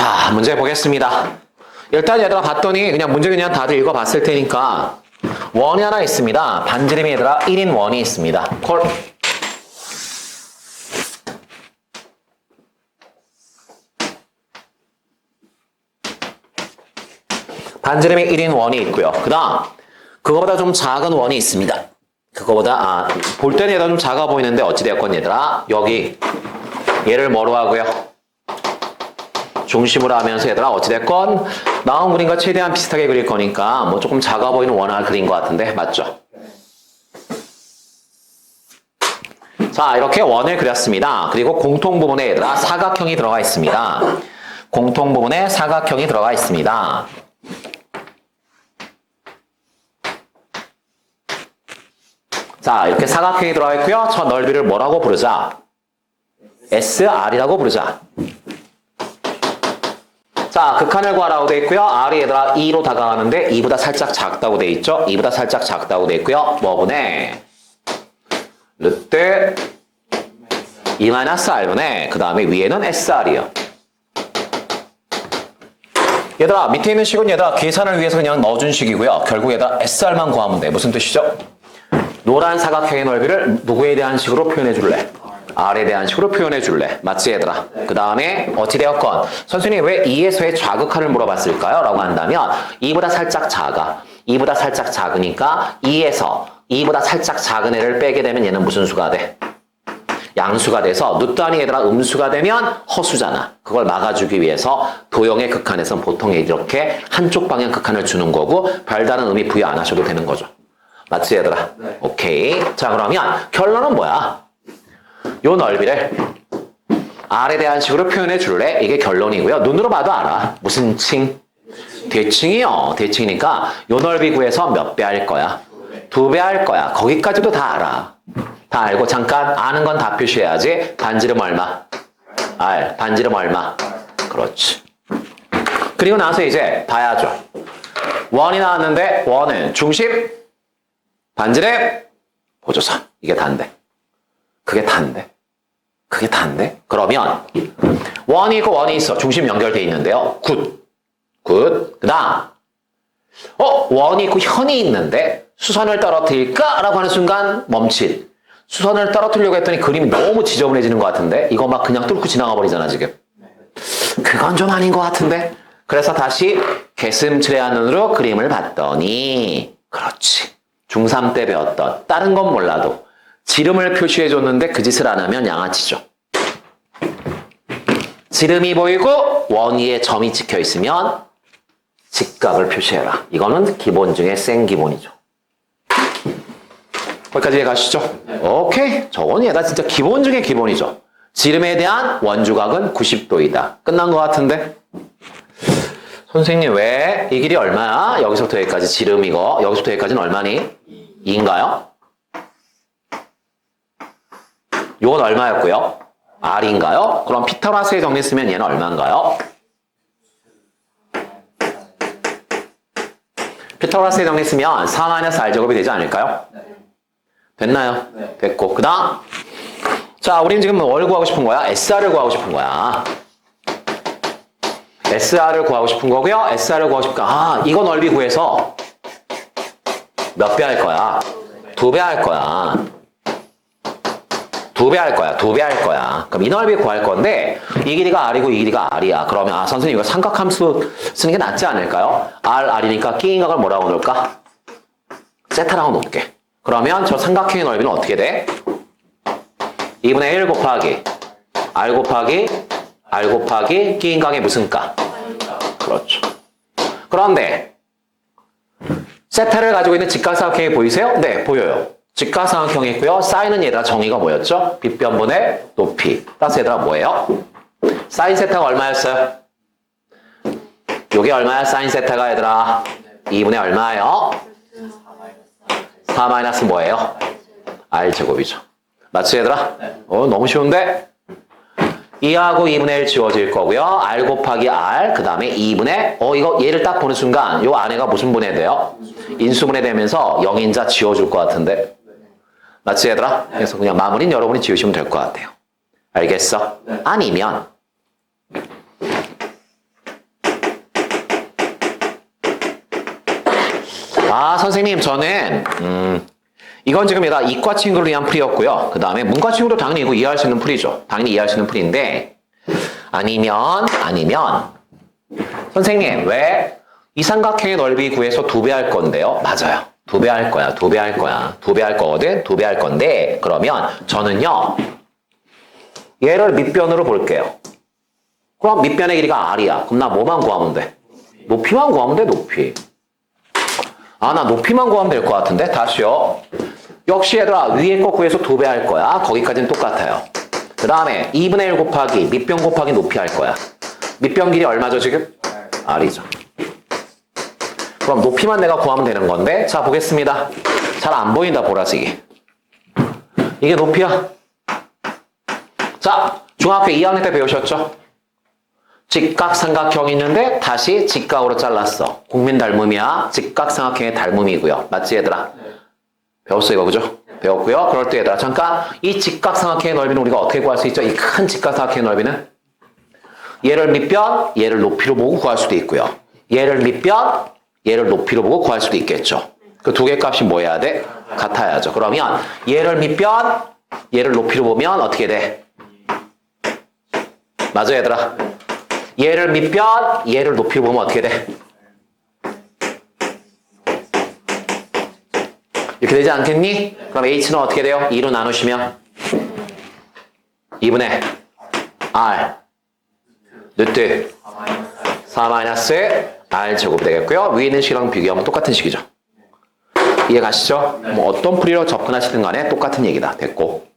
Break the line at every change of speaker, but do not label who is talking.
자, 문제 보겠습니다. 일단 얘들아 봤더니 그냥 문제 그냥 다들 읽어봤을 테니까 원이 하나 있습니다. 반지름이 얘들아 1인 원이 있습니다. 콜. 반지름이 1인 원이 있고요. 그 다음 그거보다 좀 작은 원이 있습니다. 그거보다 아, 볼 때는 얘가 좀 작아 보이는데 어찌되었건 얘들아 여기 얘를 뭐로 하고요? 중심으로 하면서 얘들아 어찌됐건 나온 그림과 최대한 비슷하게 그릴 거니까 뭐 조금 작아 보이는 원을 그린 것 같은데 맞죠? 자 이렇게 원을 그렸습니다. 그리고 공통 부분에 얘들아 사각형이 들어가 있습니다. 공통 부분에 사각형이 들어가 있습니다. 자 이렇게 사각형이 들어가 있고요. 저 넓이를 뭐라고 부르자? SR이라고 부르자. 자, 극한을 구하라고 돼 있고요. R이 얘들아 2로 다가가는데 2보다 살짝 작다고 돼 있죠. 2보다 살짝 작다고 돼 있고요. 뭐분에 르트 2-R분에 그 다음에 위에는 SR이요. 얘들아 밑에 있는 식은 얘들아 계산을 위해서 그냥 넣어준 식이고요. 결국 얘들아 SR만 구하면 돼. 무슨 뜻이죠? 노란 사각형의 넓이를 누구에 대한 식으로 표현해 줄래? R에 대한 식으로 표현해 줄래? 맞지 얘들아? 그 다음에 어찌되었건 선생님이 왜 2에서의 좌극한을 물어봤을까요? 라고 한다면 2보다 살짝 작아 2보다 살짝 작으니까 2에서 2보다 살짝 작은 애를 빼게 되면 얘는 무슨 수가 돼? 양수가 돼서 누단이 얘들아 음수가 되면 허수잖아. 그걸 막아주기 위해서 도형의 극한에선 보통 이렇게 한쪽 방향 극한을 주는 거고 별다른 의미 부여 안 하셔도 되는 거죠. 맞지 얘들아?
네.
오케이. 자 그러면 결론은 뭐야? 요 넓이를 R에 대한 식으로 표현해 줄래? 이게 결론이고요. 눈으로 봐도 알아. 무슨 층? 대칭이요. 대칭이니까 요 넓이 구해서 몇 배 할 거야? 두 배 할 거야. 거기까지도 다 알아. 다 알고 잠깐 아는 건 다 표시해야지. 반지름 얼마? R. 반지름 얼마? 그렇지. 그리고 나서 이제 봐야죠. 원이 나왔는데 원은 중심, 반지름, 보조선. 이게 단데. 그게 단데. 그게 단데? 그러면 원이 있고 원이 있어. 중심 연결돼 있는데요. 굿. 굿. 그 다음 어? 원이 있고 현이 있는데 수선을 떨어뜨릴까? 라고 하는 순간 멈칫. 수선을 떨어뜨리려고 했더니 그림이 너무 지저분해지는 것 같은데 이거 막 그냥 뚫고 지나가 버리잖아 지금. 그건 좀 아닌 것 같은데. 그래서 다시 개슴츠레한 눈으로 그림을 봤더니 그렇지. 중3 때 배웠던 다른 건 몰라도 지름을 표시해 줬는데 그 짓을 안 하면 양아치죠. 지름이 보이고 원 위에 점이 찍혀 있으면 직각을 표시해라. 이거는 기본 중에 센 기본이죠. 거기까지 이해가시죠? 오케이. 저건 얘가 진짜 기본 중에 기본이죠. 지름에 대한 원주각은 90도이다. 끝난 것 같은데? 선생님 왜 이 길이 얼마야? 여기서부터 여기까지 지름 이거 여기서부터 여기까지는 얼마니? 2인가요? 요건 얼마였고요? R인가요? 그럼 피타고라스의 정리 쓰면 얘는 얼마인가요? 피타고라스의 정리 쓰면 4-R 제곱이 되지 않을까요? 됐나요?
네.
됐고 그 다음 자 우리는 지금 뭘 구하고 싶은 거야? SR을 구하고 싶은 거야 SR을 구하고 싶은 거고요 SR을 구하고 싶으니까 아 이거 넓이 구해서 몇 배 할 거야? 두 배 할 거야 두 배 할 거야 두 배 할 거야 그럼 이 넓이 구할 건데 이 길이가 R이고 이 길이가 R이야 그러면 아 선생님 이거 삼각함수 쓰는 게 낫지 않을까요? R, R이니까 끼인각을 뭐라고 놓을까? 세타라고 놓을게 그러면 저 삼각형의 넓이는 어떻게 돼? 2분의 1 곱하기 R 곱하기 R 곱하기 끼인각의 무슨 값? 그렇죠. 그런데 세타를 가지고 있는 직각삼각형이 보이세요? 네, 보여요. 직각삼각형이 있고요. 사인은 얘들아 정의가 뭐였죠? 빗변분의 높이. 따라서 얘들아 뭐예요? 사인 세타가 얼마였어요? 요게 얼마야? 사인 세타가 얘들아 2분의 얼마예요? 4 마이너스 뭐예요? R 제곱이죠. 맞지 얘들아? 어 너무 쉬운데? 2하고 2분의 1 지워질 거고요. R 곱하기 R 그 다음에 2분의 어 이거 얘를 딱 보는 순간 요 안에가 무슨 분해 돼요? 인수분해 되면서 0인자 지워줄 것 같은데 맞지 얘들아? 그래서 그냥 마무리는 여러분이 지으시면 될 것 같아요. 알겠어? 아니면 아 선생님 저는 음, 이건 지금 얘가 이과 친구를 위한 풀이였고요 그 다음에 문과 친구도 당연히 이거 이해할 수 있는 풀이죠. 당연히 이해할 수 있는 풀인데 아니면 아니면 선생님 왜 이 삼각형의 넓이 구해서 두 배 할 건데요? 맞아요. 두배할 거야, 두배할 거야. 두배할 거거든? 두배할 건데, 그러면 저는요, 얘를 밑변으로 볼게요. 그럼 밑변의 길이가 R이야. 그럼 나 뭐만 구하면 돼? 높이만 구하면 돼, 높이. 아, 나 높이만 구하면 될 것 같은데? 다시요. 역시 얘들아, 위에 거 구해서 두배할 거야. 거기까지는 똑같아요. 그 다음에 2분의 1 곱하기 밑변 곱하기 높이 할 거야. 밑변 길이 얼마죠, 지금? R이죠. 그럼 높이만 내가 구하면 되는 건데, 자, 보겠습니다. 잘 안 보인다, 보라색이. 이게 높이야. 자, 중학교 2학년 때 배우셨죠? 직각삼각형이 있는데 다시 직각으로 잘랐어. 국민 닮음이야. 직각삼각형의 닮음이고요. 맞지 얘들아? 배웠어 이거 그죠? 배웠고요. 그럴 때 얘들아 잠깐 이 직각삼각형의 넓이는 우리가 어떻게 구할 수 있죠? 이 큰 직각삼각형의 넓이는 얘를 밑변, 얘를 높이로 보고 구할 수도 있고요. 얘를 밑변, 얘를 높이로 보고 구할 수도 있겠죠. 그 두 개 값이 뭐 해야 돼? 같아야죠. 그러면 얘를 밑변, 얘를 높이로 보면 어떻게 돼? 맞아 얘들아. 얘를 밑변, 얘를 높이로 보면 어떻게 돼? 이렇게 되지 않겠니? 그럼 h는 어떻게 돼요? 2로 나누시면 2분의 r 루트 4 마이너스 r 제곱 되겠고요. 위에 있는 식이랑 비교하면 똑같은 식이죠. 이해 가시죠? 뭐 어떤 풀이로 접근하시든 간에 똑같은 얘기다. 됐고.